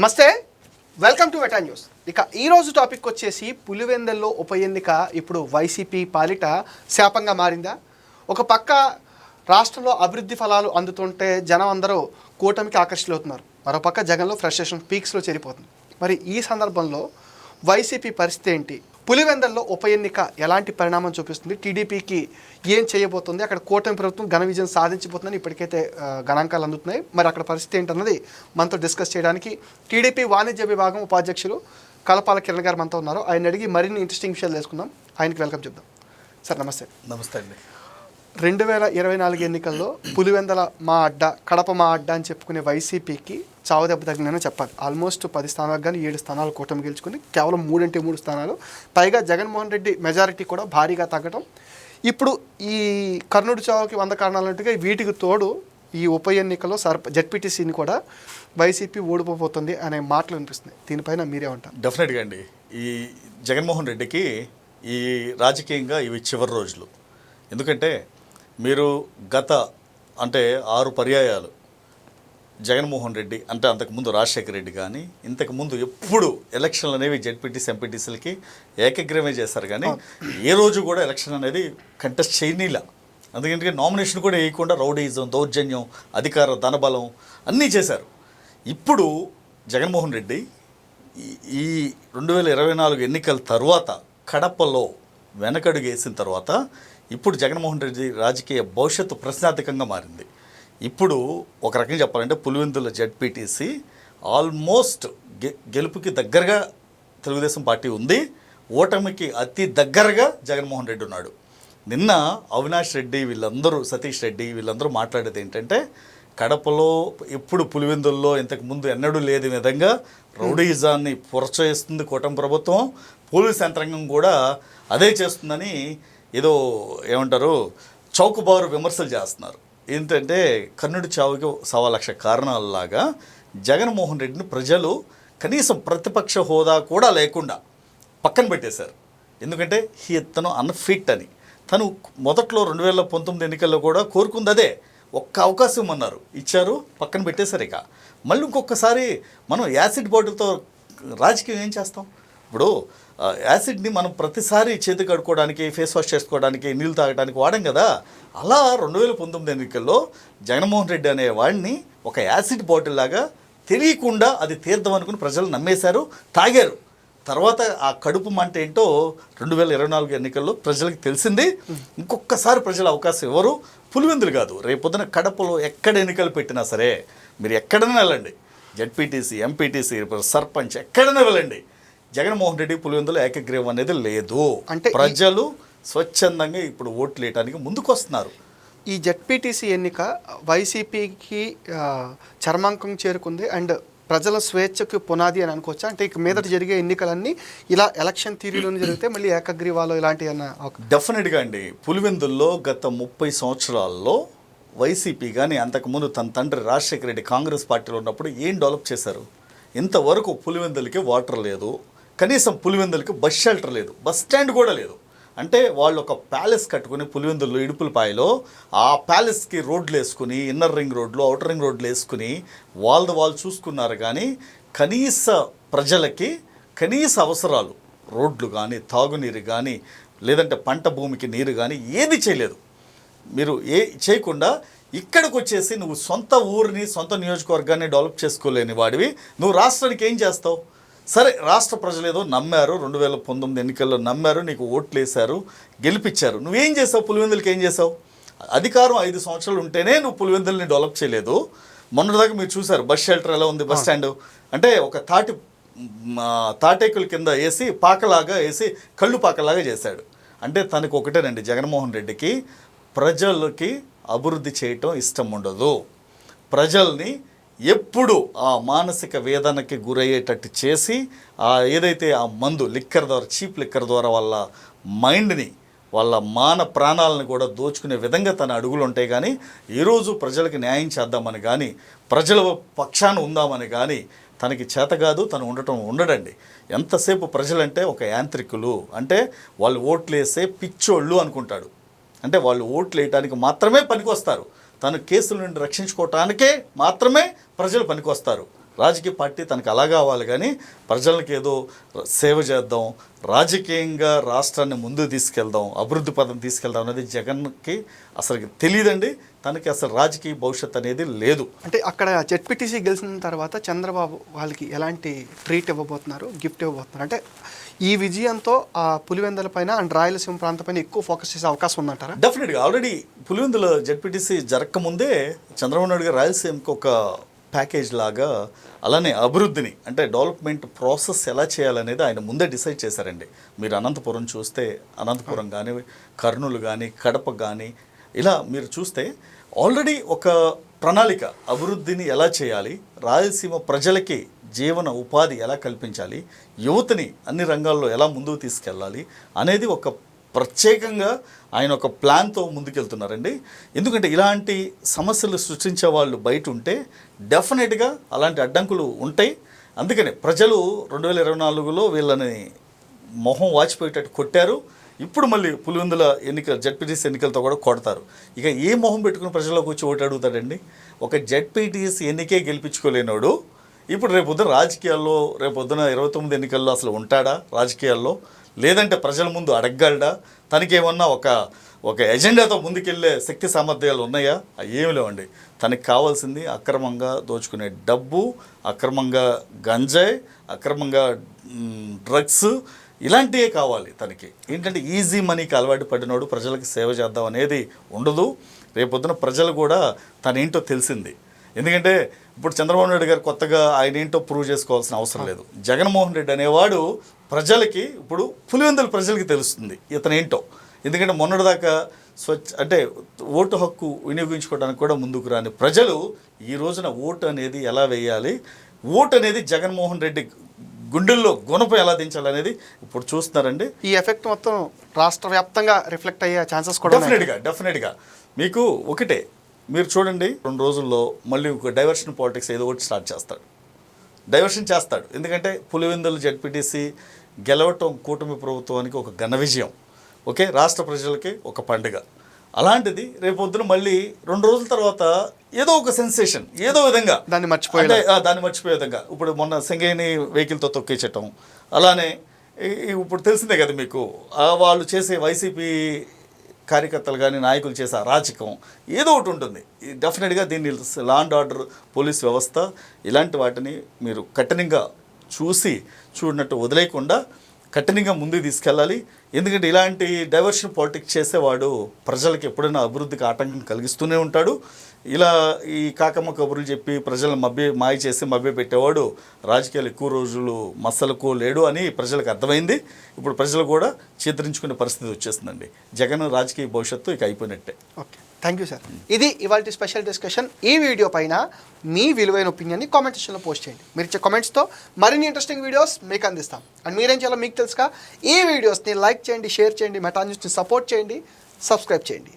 నమస్తే. Welcome to వెటా news ఇక ఈరోజు టాపిక్ వచ్చేసి పులివెందల్లో ఉప ఎన్నిక ఇప్పుడు వైసీపీ పాలిట శాపంగా మారిందా? ఒక పక్క రాష్ట్రంలో అభివృద్ధి ఫలాలు అందుతుంటే జనం అందరూ కూటమికి ఆకర్షితులవుతున్నారు. మరో పక్క జగన్లో ఫ్రస్ట్రేషన్ పీక్స్లో చేరిపోతుంది. మరి ఈ సందర్భంలో వైసీపీ పరిస్థితి ఏంటి? పులివెందల్లో ఉప ఎన్నిక ఎలాంటి పరిణామం చూపిస్తుంది? టీడీపీకి ఏం చేయబోతుంది? అక్కడ కూటమి ప్రభుత్వం ఘన విజయం సాధించబోతుందని ఇప్పటికైతే గణాంకాలు అందుతున్నాయి. మరి అక్కడ పరిస్థితి ఏంటన్నది మనతో డిస్కస్ చేయడానికి టీడీపీ వాణిజ్య విభాగం ఉపాధ్యక్షులు కలపాల కిరణ్ గారు మనతో ఉన్నారు. ఆయన అడిగి మరిన్ని ఇంట్రెస్టింగ్ విషయాలు తెలుసుకుందాం. ఆయనకి వెల్కమ్ చెప్దాం. సార్ నమస్తే. నమస్తే అండి. రెండు వేల ఇరవై నాలుగు ఎన్నికల్లో పులివెందల మా అడ్డ కడప మా అడ్డ అని చెప్పుకునే వైసీపీకి చావు దెబ్బ తగిననే చెప్పాలి. ఆల్మోస్ట్ పది స్థానాలకు కానీ ఏడు స్థానాలు కూటమి గెలుచుకుని కేవలం మూడంటే మూడు స్థానాలు. పైగా జగన్మోహన్ రెడ్డి మెజారిటీ కూడా భారీగా తగ్గడం ఇప్పుడు ఈ కర్ణుడి చావుకి వంద కారణాలంటే వీటికి తోడు ఈ ఉప ఎన్నికలో సర్ప జడ్పీటీసీని కూడా వైసీపీ ఓడిపోబోతుంది అనే మాటలు వినిపిస్తుంది దీనిపైన మీరే ఉంటారు. డెఫినెట్గా అండి. ఈ జగన్మోహన్ రెడ్డికి ఈ రాజకీయంగా ఇవి చివరి రోజులు. ఎందుకంటే మీరు గత అంటే ఆరు పర్యాయాలు జగన్మోహన్ రెడ్డి అంటే అంతకుముందు రాజశేఖర రెడ్డి కానీ ఇంతకుముందు ఎప్పుడు ఎలక్షన్లు అనేవి జెడ్పీటీసీ ఎంపీటీసీలకి ఏకగ్రీవమే చేస్తారు కానీ ఏ రోజు కూడా ఎలక్షన్ అనేది కంటెస్ట్ చేయనీలా. అందుకంటే నామినేషన్ కూడా వేయకుండా రౌడీజం దౌర్జన్యం అధికార ధనబలం అన్నీ చేశారు. ఇప్పుడు జగన్మోహన్ రెడ్డి ఈ- ఈ రెండు వేల ఇరవై నాలుగు ఎన్నికల తర్వాత కడపలో వెనకడుగు వేసిన తర్వాత ఇప్పుడు జగన్మోహన్ రెడ్డి రాజకీయ భవిష్యత్తు ప్రశ్నార్థకంగా మారింది. ఇప్పుడు ఒక రకంగా చెప్పాలంటే పులివెందుల జడ్పీటీసీ ఆల్మోస్ట్ గె గెలుపుకి దగ్గరగా తెలుగుదేశం పార్టీ ఉంది. ఓటమికి అతి దగ్గరగా జగన్మోహన్ రెడ్డి ఉన్నాడు. నిన్న అవినాష్ రెడ్డి వీళ్ళందరూ సతీష్ రెడ్డి వీళ్ళందరూ మాట్లాడేది ఏంటంటే కడపలో ఎప్పుడు పులివెందుల్లో ఇంతకుముందు ఎన్నడూ లేని విధంగా రౌడీజాన్ని ప్రోత్సహిస్తుంది కూటమి ప్రభుత్వం. పోలీస్ యంత్రాంగం కూడా అదే చేస్తుందని ఏదో ఏమంటారు చౌకబారు విమర్శలు చేస్తున్నారు. ఏంటంటే కర్ణుడి చావుకి సవా లక్ష కారణాలలాగా జగన్మోహన్ రెడ్డిని ప్రజలు కనీసం ప్రతిపక్ష హోదా కూడా లేకుండా పక్కన పెట్టేశారు. ఎందుకంటే హీ తను అన్ఫిట్ అని. తను మొదట్లో రెండు వేల పంతొమ్మిది ఎన్నికల్లో కూడా కోరుకుంది అదే. ఒక్క అవకాశం అన్నారు. ఇచ్చారు పక్కన పెట్టేశారు ఇక. మళ్ళీ ఇంకొకసారి మనం యాసిడ్ బాటిల్తో రాజకీయం ఏం చేస్తాం? ఇప్పుడు యాసిడ్ని మనం ప్రతిసారి చేతి కడుక్కోవడానికి ఫేస్ వాష్ చేసుకోవడానికి నీళ్ళు తాగడానికి వాడాం కదా? అలా రెండు వేల పంతొమ్మిది ఎన్నికల్లో జగన్మోహన్ రెడ్డి అనే వాడిని ఒక యాసిడ్ బాటిల్ లాగా తెలియకుండా అది తీర్థం అనుకుని ప్రజలు నమ్మేశారు తాగారు. తర్వాత ఆ కడుపు మంట ఏంటో రెండు వేల ఇరవై నాలుగు ఎన్నికల్లో ప్రజలకు తెలిసింది. ఇంకొకసారి ప్రజలు అవకాశం ఇవ్వరు పులివెందులు కాదు. రేపొద్దున కడపలో ఎక్కడ ఎన్నికలు పెట్టినా సరే మీరు ఎక్కడైనా వెళ్ళండి. జడ్పీటీసీ ఎంపీటీసీ సర్పంచ్ ఎక్కడైనా వెళ్ళండి. జగన్మోహన్ రెడ్డి పులివెందులు ఏకగ్రీవం అనేది లేదు. అంటే ప్రజలు స్వచ్ఛందంగా ఇప్పుడు ఓట్లు వేయడానికి ముందుకు వస్తున్నారు ఈ జెడ్పీటీసీ ఎన్నిక వైసీపీకి చర్మాంకం చేరుకుంది అండ్ ప్రజల స్వేచ్ఛకు పునాది అని అనుకోవచ్చా? అంటే ఇక మీదట జరిగే ఎన్నికలన్నీ ఇలా ఎలక్షన్ థీరీలోనే జరిగితే మళ్ళీ ఏకగ్రీవాలో ఇలాంటి డెఫినెట్గా అండి. పులివెందుల్లో గత ముప్పై సంవత్సరాల్లో వైసీపీ కానీ అంతకుముందు తన తండ్రి రాజశేఖర రెడ్డి కాంగ్రెస్ పార్టీలో ఉన్నప్పుడు ఏం డెవలప్ చేశారు? ఇంతవరకు పులివెందులకి వాటర్ లేదు. కనీసం పులివెందులకి బస్ షెల్టర్ లేదు బస్ స్టాండ్ కూడా లేదు. అంటే వాళ్ళు ఒక ప్యాలెస్ కట్టుకుని పులివెందుల్లో ఇడుపులపాయలో ఆ ప్యాలెస్కి రోడ్లు వేసుకుని ఇన్నర్ రింగ్ రోడ్లు అవుటర్ రింగ్ రోడ్లు వేసుకుని వాళ్ళది వాళ్ళు చూసుకున్నారు కానీ కనీస ప్రజలకి కనీస అవసరాలు రోడ్లు కానీ తాగునీరు కానీ లేదంటే పంట భూమికి నీరు కానీ ఏది చేయలేదు. మీరు ఏ చేయకుండా ఇక్కడికి వచ్చేసి నువ్వు సొంత ఊరిని సొంత నియోజకవర్గాన్ని డెవలప్ చేసుకోలేని వాడివి. నువ్వు రాష్ట్రానికి ఏం చేస్తావు? సరే రాష్ట్ర ప్రజలు ఏదో నమ్మారు రెండు వేల పంతొమ్మిది ఎన్నికల్లో నమ్మారు నీకు ఓట్లు వేశారు గెలిపించారు నువ్వేం చేసావు? పులివెందులకి ఏం చేసావు? అధికారం ఐదు సంవత్సరాలు ఉంటేనే నువ్వు పులివెందుల్ని డెవలప్ చేయలేదు. మొన్నటిదాకా మీరు చూసారు బస్ షెల్టర్ ఎలా ఉంది బస్ స్టాండ్? అంటే ఒక తాటి తాటేకుల కింద వేసి పాకలాగా వేసి కళ్ళు పాకలాగా చేశాడు. అంటే తనకు ఒకటేనండి జగన్మోహన్ రెడ్డికి ప్రజలకి అభివృద్ధి చేయటం ఇష్టం ఉండదు. ప్రజల్ని ఎప్పుడు ఆ మానసిక వేదనకి గురయ్యేటట్టు చేసి ఆ ఏదైతే ఆ మందు లిక్కర్ ద్వారా చీప్ లిక్కర్ ద్వారా వాళ్ళ మైండ్ని వాళ్ళ మాన ప్రాణాలను కూడా దోచుకునే విధంగా తన అడుగులు ఉంటాయి కానీ ఈరోజు ప్రజలకు న్యాయం చేద్దామని కానీ ప్రజల పక్షాన ఉందామని కానీ తనకి చేత కాదు తను ఉండటం ఉండడండి. ఎంతసేపు ప్రజలంటే ఒక యాంత్రికులు. అంటే వాళ్ళు ఓట్లు వేసే పిచ్చోళ్ళు అనుకుంటాడు. అంటే వాళ్ళు ఓట్లు వేయడానికి మాత్రమే పనికొస్తారు. తన కేసుల నుండి రక్షించుకోవటానికే మాత్రమే ప్రజలు పనికొస్తారు. రాజకీయ పార్టీ తనకు అలా కావాలి కానీ ప్రజలకు ఏదో సేవ చేద్దాం రాజకీయంగా రాష్ట్రాన్ని ముందు తీసుకెళ్దాం అభివృద్ధి పదం తీసుకెళ్దాం అనేది జగన్కి అసలు తెలియదండి. తనకి అసలు రాజకీయ భవిష్యత్ అనేది లేదు. అంటే అక్కడ జెడ్పీటీసీ గెలిచిన తర్వాత చంద్రబాబు వాళ్ళకి ఎలాంటి ట్రీట్ ఇవ్వబోతున్నారు గిఫ్ట్ ఇవ్వబోతున్నారు? అంటే ఈ విజయంతో ఆ పులివెందల పైన అండ్ రాయలసీమ ప్రాంతం పైన ఎక్కువ ఫోకస్ చేసే అవకాశం ఉందంటారా? డెఫినెట్గా ఆల్రెడీ పులివెందుల జడ్పీటీసీ జరగకముందే చంద్రబాబు నాయుడు గారు రాయలసీమకి ఒక ప్యాకేజ్ లాగా అలానే అభివృద్ధిని అంటే డెవలప్మెంట్ ప్రాసెస్ ఎలా చేయాలనేది ఆయన ముందే డిసైడ్ చేశారండి. మీరు అనంతపురం చూస్తే అనంతపురం కానీ కర్నూలు కానీ కడప కానీ ఇలా మీరు చూస్తే ఆల్రెడీ ఒక ప్రణాళిక అభివృద్ధిని ఎలా చేయాలి? రాయలసీమ ప్రజలకి జీవన ఉపాధి ఎలా కల్పించాలి? యువతని అన్ని రంగాల్లో ఎలా ముందుకు తీసుకెళ్ళాలి? అనేది ఒక ప్రత్యేకంగా ఆయన ఒక ప్లాన్తో ముందుకెళ్తున్నారండి. ఎందుకంటే ఇలాంటి సమస్యలు సృష్టించే వాళ్ళు బయట ఉంటే డెఫినెట్గా అలాంటి అడ్డంకులు ఉంటాయి. అందుకనే ప్రజలు రెండు వేల ఇరవై నాలుగులో వీళ్ళని మొహం వాచిపోయేటట్టు కొట్టారు. ఇప్పుడు మళ్ళీ పులివెందుల ఎన్నిక జడ్పీటీసీ ఎన్నికలతో కూడా కొడతారు. ఇక ఏ మొహం పెట్టుకుని ప్రజల్లోకి వచ్చి ఓటు అడుగుతాడండి? ఒక జడ్పీటీసీ ఎన్నికే గెలిపించుకోలేనోడు ఇప్పుడు రేపు పొద్దున రాజకీయాల్లో రేపు పొద్దున ఇరవై తొమ్మిది ఎన్నికల్లో అసలు ఉంటాడా రాజకీయాల్లో? లేదంటే ప్రజల ముందు అడగగలడా తనకేమన్నా ఒక ఒక ఎజెండాతో ముందుకెళ్ళే శక్తి సామర్థ్యాలు ఉన్నాయా? అవి ఏమి లేవండి. తనకి కావాల్సింది అక్రమంగా దోచుకునే డబ్బు అక్రమంగా గంజాయి అక్రమంగా డ్రగ్స్ ఇలాంటివే కావాలి తనకి. ఏంటంటే ఈజీ మనీకి అలవాటు పడినోడు ప్రజలకు సేవ చేద్దాం అనేది ఉండదు. రేపొద్దున ప్రజలు కూడా తన ఏంటో తెలిసింది. ఎందుకంటే ఇప్పుడు చంద్రబాబు నాయుడు గారు కొత్తగా ఆయన ఏంటో ప్రూవ్ చేసుకోవాల్సిన అవసరం లేదు. జగన్మోహన్ రెడ్డి అనేవాడు ప్రజలకి ఇప్పుడు పులివెందుల ప్రజలకి తెలుస్తుంది ఇతను ఏంటో. ఎందుకంటే మొన్నటిదాకా స్వచ్ఛ అంటే ఓటు హక్కు వినియోగించుకోవడానికి కూడా ముందుకు రాని ప్రజలు ఈ రోజున ఓటు అనేది ఎలా వేయాలి? ఓటు అనేది జగన్మోహన్ రెడ్డి గుండెల్లో గుణపం ఎలా దించాలనేది ఇప్పుడు చూస్తున్నారండి. ఈ ఎఫెక్ట్ మొత్తం రాష్ట్ర వ్యాప్తంగా రిఫ్లెక్ట్ అయ్యే ఛాన్సెస్ కూడా. డెఫినెట్గా డెఫినెట్గా మీకు ఒకటే మీరు చూడండి రెండు రోజుల్లో మళ్ళీ ఒక డైవర్షన్ పాలిటిక్స్ ఏదో ఒకటి స్టార్ట్ చేస్తాడు. డైవర్షన్ చేస్తాడు. ఎందుకంటే పులివెందులు జడ్పీటీసీ గెలవటం కూటమి ప్రభుత్వానికి ఒక ఘన విజయం. ఓకే రాష్ట్ర ప్రజలకి ఒక పండుగ. అలాంటిది రేపొద్దున మళ్ళీ రెండు రోజుల తర్వాత ఏదో ఒక సెన్సేషన్ ఏదో విధంగా. దాన్ని ఆ, దాన్ని మర్చిపోయే విధంగా. ఇప్పుడు మొన్న సింగేని వెహికల్తో తొక్కేచటం అలానే ఇప్పుడు తెలిసిందే కదా మీకు వాళ్ళు చేసే వైసీపీ కార్యకర్తలు కానీ నాయకులు చేసే అరాచకం ఏదో ఒకటి ఉంటుంది. డెఫినెట్గా దీన్ని లా అండ్ ఆర్డర్ పోలీస్ వ్యవస్థ ఇలాంటి వాటిని మీరు కఠినంగా చూసి చూడనట్టు వదిలేయకుండా కఠినంగా ముందుకు తీసుకెళ్ళాలి. ఎందుకంటే ఇలాంటి డైవర్షన్ పాలిటిక్స్ చేసేవాడు ప్రజలకు ఎప్పుడైనా అభివృద్ధికి ఆటంకం కలిగిస్తూనే ఉంటాడు. ఇలా ఈ కాకమ్మ కబుర్లు చెప్పి ప్రజలను మభ్య మాయ చేసి మభ్య పెట్టేవాడు రాజకీయాలు ఎక్కువ రోజులు మసలకు లేడు అని ప్రజలకు అర్థమైంది. ఇప్పుడు ప్రజలు కూడా చిత్రించుకునే పరిస్థితి వచ్చేసిందండి జగన్ రాజకీయ భవిష్యత్తు ఇక అయిపోయినట్టే. ఓకే. థ్యాంక్ యూ సార్ ఇది ఇవాళ స్పెషల్ డిస్కషన్ ఈ వీడియో పైన మీ విలువైన ఒపీనియన్ని కామెంట్ సెక్షన్లో పోస్ట్ చేయండి. మీరు ఇచ్చే కామెంట్స్తో మరిన్ని ఇంట్రెస్టింగ్ వీడియోస్ మీకు అందిస్తాం. అండ్ మీరేం చేయాలో మీకు తెలుసుగా. ఈ వీడియోస్ని లైక్ చేయండి షేర్ చేయండి మెటా న్యూస్ని సపోర్ట్ చేయండి సబ్స్క్రైబ్ చేయండి.